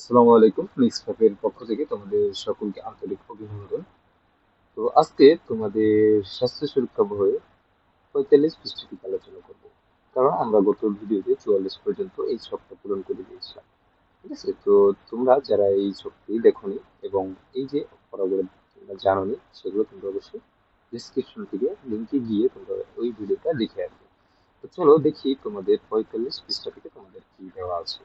আসসালামু আলাইকুম মিক্স ফাপের পক্ষ থেকে তোমাদের সকলকে আন্তরিক অভিনন্দন। তো আজকে তোমাদের স্বাস্থ্য সুরক্ষা বইয়ে পঁয়তাল্লিশ পৃষ্ঠ আলোচনা করব। কারণ আমরা গত ভিডিওতে চুয়াল্লিশ পর্যন্ত এই ছকটা পূরণ করে দিয়েছিলাম ঠিক আছে? তো তোমরা যারা এই ছকটি দেখোনি এবং এই যে পড়াগুলো তোমরা জানোনি, সেগুলো তোমরা অবশ্যই ডিসক্রিপশন থেকে লিঙ্কে গিয়ে তোমরা ওই ভিডিওটা দেখে আসবে। তো চলো দেখি তোমাদের পঁয়তাল্লিশ পৃষ্ঠা থেকে তোমাদের কি দেওয়া আছে।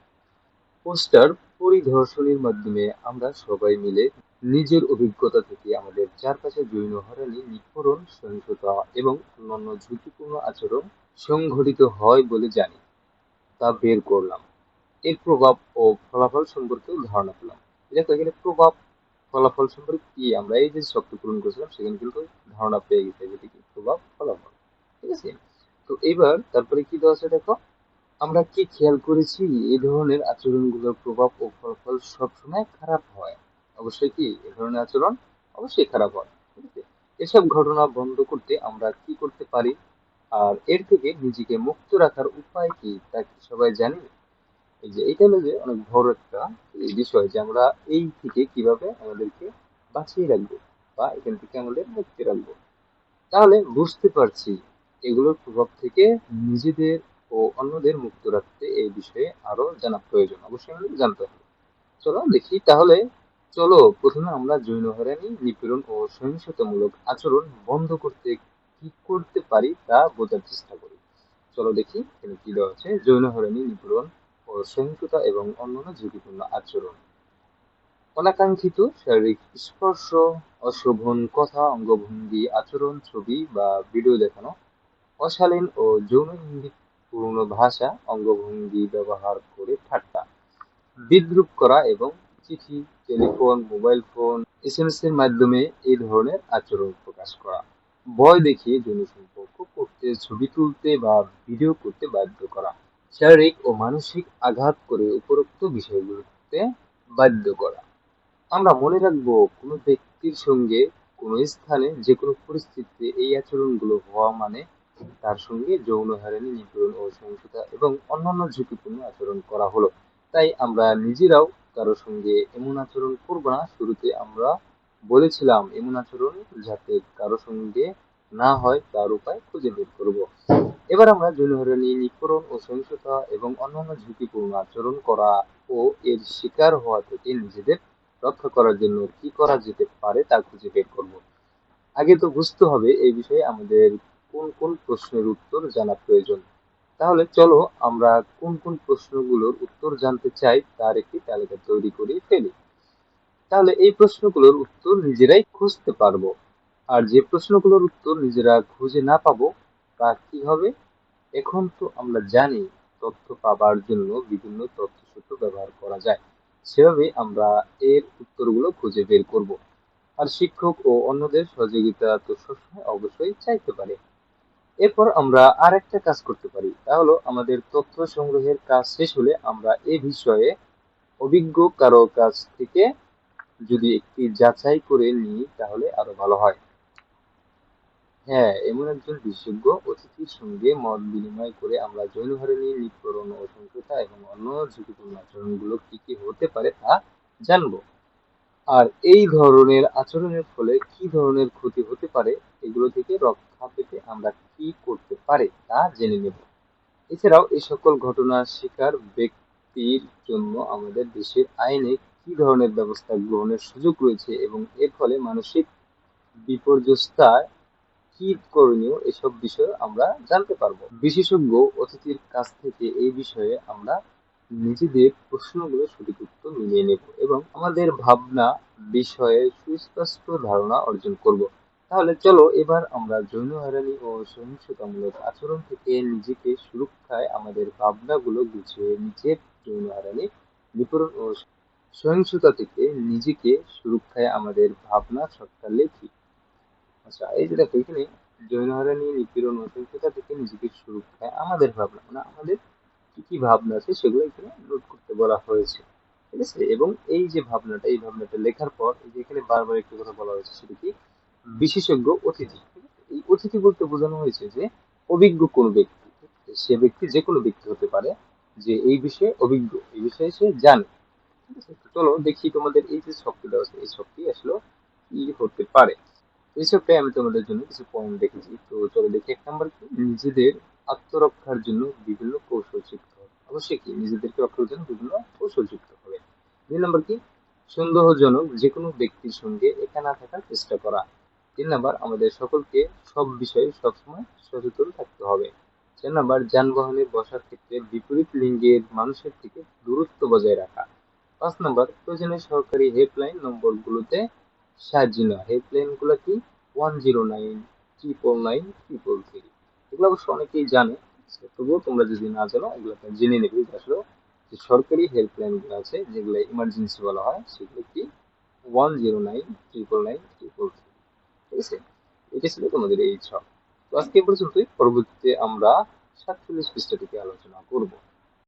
পোস্টার পরিদর্শনের মাধ্যমে আমরা সবাই মিলে নিজের অভিজ্ঞতা থেকে আমাদের চারপাশে জৈন হয়রানি, নিপীড়ন, সহিংসতা এবং অন্যান্য ঝুঁকিপূর্ণ আচরণ সংঘটিত হয় বলে জানি, তা বের করলাম। এর প্রভাব ও ফলাফল সম্পর্কে ধারণা পেলাম। দেখো, এখানে প্রভাব, ফলাফল সম্পর্কে কি? আমরা এই যে শক্তি পূরণ করেছিলাম, সেখানে কিন্তু ধারণা পেয়ে গেছে যেটি কি প্রভাব, ফলাফল। ঠিক আছে? তো এবার তারপরে কি দেওয়া আছে দেখো? আমরা কি খেয়াল করেছি? এই ধরনের আচরণগুলোর প্রভাব ও ফলাফল সবসময় খারাপ হয়। অবশ্যই কি এ ধরনের আচরণ? অবশ্যই খারাপ হয়, ঠিক আছে? এসব ঘটনা বন্ধ করতে আমরা কি করতে পারি? আর এর থেকে নিজেকে মুক্ত রাখার উপায় কি, তা কি সবাই জানি? এই যে এটা হলো যে অনেক বড় একটা বিষয় যে আমরা এই থেকে কীভাবে আমাদেরকে বাঁচিয়ে রাখব বা এখান থেকে আমাদের মুক্তি রাখব। তাহলে বুঝতে পারছি এগুলোর প্রভাব থেকে নিজেদের ও অন্যদের মুক্ত রাখতে এই বিষয়ে আরও জানা প্রয়োজন। অবশ্যই আমাদের জানতে হবে। চলো দেখি, তাহলে চলো প্রথমে আমরা জৈন হয়রানি, নিপীড়ন ও সহিংসতামূলক আচরণ বন্ধ করতে কি করতে পারি তা বোঝার চেষ্টা করি। চলো দেখি, এখানে কি দেওয়া আছে? যৌন হয়রানি, নিপীড়ন ও সহিংসতা এবং অন্যান্য ঝুঁকিপূর্ণ আচরণ। অনাকাঙ্ক্ষিত শারীরিক স্পর্শ, অশোভন, কথা, অঙ্গভঙ্গি, আচরণ, ছবি বা ভিডিও দেখানো, অশালীন ও যৌন ইঙ্গিতপূর্ণ ভাষা অঙ্গভঙ্গি ব্যবহার করে ঠাট্টা, বিদ্রুপ করা এবং চিঠি, টেলিফোন, মোবাইল ফোন এসএমএস এর মাধ্যমে এই ধরনের আচরণ প্রকাশ করা। ভয় দেখিয়ে সম্পর্ক করতে, ছবি তুলতে বা ভিডিও করতে বাধ্য করা। শারীরিক ও মানসিক আঘাত করে উপরোক্ত বিষয়গুলোতে বাধ্য করা। আমরা মনে রাখব, কোনো ব্যক্তির সঙ্গে কোনো স্থানে যে কোনো পরিস্থিতিতে এই আচরণগুলো হওয়া মানে তার সঙ্গে যৌন হয়রানি নিপীড়ন ও সহিংসতা এবং অন্যান্য ঝুঁকিপূর্ণ আচরণ করা হলো। তাই আমরা নিজেরাও কারও সঙ্গে এমন আচরণ করব না। শুরুতে আমরা বলেছিলাম এমন আচরণ যাতে কারও সঙ্গে না হয়, তার উপায় খুঁজে বের করব। এবার আমরা যৌন হয়রানি নিপীড়ন ও সহিংসতা এবং অন্যান্য ঝুঁকিপূর্ণ আচরণ করা ও এর শিকার হওয়া থেকে নিজেদের রক্ষা করার জন্য কি করা যেতে পারে তা খুঁজে বের করব। আগে তো বুঝতে হবে, এই বিষয়ে আমাদের কোন কোন প্রশ্নের উত্তর জানা প্রয়োজন? তাহলে চলো আমরা কোন কোন প্রশ্নগুলোর উত্তর জানতে চাই তার একটি তালিকা তৈরি করে ফেলি। তাহলে এই প্রশ্নগুলোর উত্তর নিজেরাই খুঁজতে পারব। আর যে প্রশ্নগুলোর উত্তর নিজেরা খুঁজে না পাবো, তা কি হবে? এখন তো আমরা জানি তথ্য পাবার জন্য বিভিন্ন তথ্যসূত্র ব্যবহার করা যায়। সেভাবে আমরা এর উত্তরগুলো খুঁজে বের করব। আর শিক্ষক ও অন্যদের সহযোগিতা তো সবসময় অবশ্যই চাইতে পারে। এরপর আমরা আর একটা কাজ করতে পারি। তা হলো আমাদের তথ্য সংগ্রহের কাজ শেষ হলে আমরা এ বিষয়ে অভিজ্ঞ কারও কাছ থেকে যদি একটি যাচাই করে নিই, তাহলে আরও ভালো হয়। হ্যাঁ এমন একজন বিশেষজ্ঞ অতিথির সঙ্গে মত বিনিময় করে আমরা হয়রানি নিপীড়ন ও সহিংসতা এবং অন্য ঝুঁকিপূর্ণ আচরণগুলো কি কি হতে পারে তা জানব। আর এই ধরনের আচরণের ফলে কি ধরনের ক্ষতি হতে পারে, এগুলো থেকে রক্ষা পেতে আমরা কি করতে পারি তা জেনে নেব। এছাড়াও এই সকল ঘটনার শিকার ব্যক্তির জন্য আমাদের দেশের আইনে কি ধরনের ব্যবস্থা গ্রহণের সুযোগ রয়েছে এবং এর ফলে মানসিক বিপর্যস্তায় কি করণীয় এসব বিষয়ে আমরা জানতে পারব। বিশেষজ্ঞ অতিথির কাছ থেকে এই বিষয়ে আমরা নিজেদের প্রশ্নগুলো সঠিক উত্তর মিলিয়ে নেব এবং আমাদের ভাবনা, বিষয়ে সুস্পষ্ট ধারণা অর্জন করব। তাহলে চলো এবার আমরা যৌন হয়রানি ও সহিংসতামূলক আচরণ থেকে নিজেকে সুরক্ষায় আমাদের ভাবনাগুলো গুছিয়ে নিচে যৌন হয়রানি নিপীড়ন ও সহিংসতা থেকে নিজেকে সুরক্ষায় আমাদের ভাবনা সত্তা লেখি। আচ্ছা এই যে দেখো, এখানে যৌন হয়রানি, নিপীড়ন ও সহিংসতা থেকে নিজেকে সুরক্ষায় আমাদের ভাবনা মানে আমাদের কি কি ভাবনা আছে সেগুলো এখানে নোট করতে বলা হয়েছে, ঠিক আছে? এবং এই যে ভাবনাটা, এই ভাবনাটা লেখার পর, এই যে এখানে বারবার একটি কথা বলা হয়েছে, সেটা কি? বিশেষজ্ঞ অতিথি। এই অতিথি বলতে বোঝানো হয়েছে যে, অভিজ্ঞ কোনো ব্যক্তি, সে ব্যক্তি যে কোনো ব্যক্তি হতে পারে যে এই বিষয়ে অভিজ্ঞ, এই বিষয়ে সে জানে। চলো দেখি তোমাদের এই যে দেওয়া আছে এই শখটি আসলে কি হতে পারে। এই শখটাই আমি তোমাদের জন্য কিছু পয়েন্ট দেখেছি। তো চলো দেখি এক নাম্বার কি? নিজেদের আত্মরক্ষার জন্য বিভিন্ন কৌশল হবে। অবশ্যই কি? নিজেদেরকে রক্ষার জন্য বিভিন্ন কৌশল শিখতে হবে। দুই নাম্বার কি? সন্দেহজনক যে কোনো ব্যক্তির সঙ্গে একা না থাকার চেষ্টা করা। তিন নাম্বার, আমাদের সকলকে সব বিষয়ে সবসময় সচেতন থাকতে হবে। চার নাম্বার, যানবাহনে বসার ক্ষেত্রে বিপরীত লিঙ্গের মানুষের থেকে দূরত্ব বজায় রাখা। পাঁচ নাম্বার, প্রয়োজনে সরকারি হেল্পলাইন নম্বরগুলোতে সাহায্য নেওয়া। হেল্পলাইনগুলো কি? One zero nine, triple nine, triple three. এগুলো অবশ্য অনেকেই জানে, তবুও তোমরা যদি না জানো, এগুলো জেনে নেবে আসলে যে সরকারি হেল্পলাইনগুলো আছে, যেগুলো ইমার্জেন্সি বলা হয়, সেগুলো কি? One zero nine, triple nine ঠিক এটা ছিল তোমাদের এই ছক তো আজকে পর্যন্তই। পরবর্তীতে আমরা সাতচল্লিশ পৃষ্ঠা থেকে আলোচনা করব।